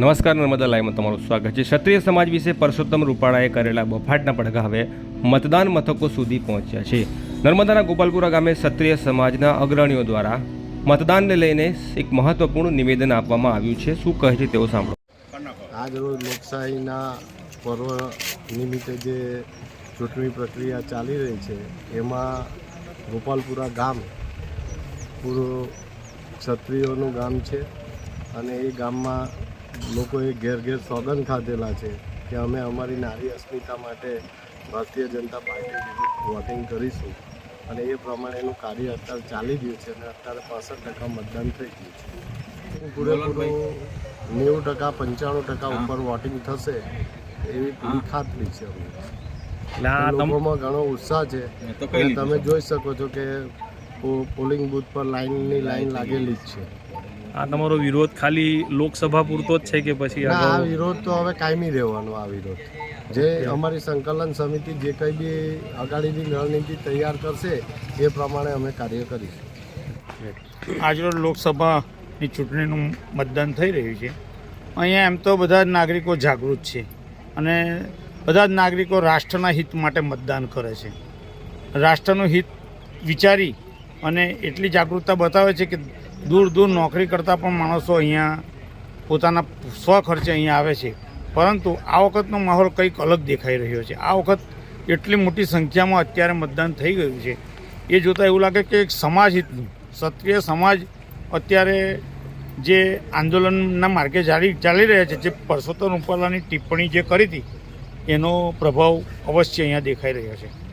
નમસ્કાર નર્મદા લાઈવમાં તમારું સ્વાગત છે. ક્ષત્રિય સમાજ વિશે પરસોત્તમ રૂપાળાએ કરેલા બફાટના પડઘા હવે મતદાન મથકો સુધી પહોંચ્યા છે. નર્મદાના ગોપાલપુરા ગામે ક્ષત્રિય સમાજના અગ્રણીઓ દ્વારા મતદાનને લઈને એક મહત્વપૂર્ણ નિવેદન આપવામાં આવ્યું છે. શું કહે છે તેઓ સાંભળો. આજ રોજ લોકશાહીના પર્વ નિમિત્તે જે ચૂંટણી પ્રક્રિયા ચાલી રહી છે, એમાં ગોપાલપુરા ગામ પૂરું ક્ષત્રિયોનું ગામ છે અને એ ગામમાં લોકોએ ઘેર ઘેર સોગંદ ખાધેલા છે કે અમે અમારી નારી અસ્મિતા માટે ભારતીય જનતા પાર્ટી વોટિંગ કરીશું. અને એ પ્રમાણેનું કાર્ય અત્યારે ચાલી રહ્યું છે અને અત્યારે પાસઠ ટકા મતદાન થઈ ગયું છે. પૂરેપૂરું નેવું ટકા પંચાણું ટકા ઉપર વોટિંગ થશે એવી પૂરી ખાતરી છે અમને. લોકોમાં ઘણો ઉત્સાહ છે. અને તમે જોઈ શકો છો કે પોલિંગ બૂથ પર લાઈનની લાઈન લાગેલી જ છે. આ તમારો વિરોધ ખાલી લોકસભા પૂરતો જ છે કે પછી આ વિરોધ તો હવે કાયમી રહેવાનો આ વિરોધ. જે અમારી સંકલન સમિતિ જે કંઈ બી અગાડીની રણનીતિ તૈયાર કરશે એ પ્રમાણે અમે કાર્ય કરીશું. આજરોજ લોકસભાની ચૂંટણીનું મતદાન થઈ રહ્યું છે. અહીંયા એમ તો બધા જ નાગરિકો જાગૃત છે અને બધા જ નાગરિકો રાષ્ટ્રના હિત માટે મતદાન કરે છે. રાષ્ટ્રનું હિત વિચારી અને એટલી જાગૃતતા બતાવે છે કે દૂર દૂર નોકરી કરતા પણ માણસો અહીંયા પોતાના સ્વખર્ચે અહીંયા આવે છે. પરંતુ આ વખતનો માહોલ કંઈક અલગ દેખાઈ રહ્યો છે. આ વખત એટલી મોટી સંખ્યામાં અત્યારે મતદાન થઈ ગયું છે. એ જોતાં એવું લાગે કે એક સમાજ હિતનું, ક્ષત્રિય સમાજ અત્યારે જે આંદોલનના માર્ગે ચાલી ચાલી રહ્યા છે, જે પરસોત્તમ રૂપાલાની ટિપ્પણી જે કરી હતી, એનો પ્રભાવ અવશ્ય અહીંયા દેખાઈ રહ્યો છે.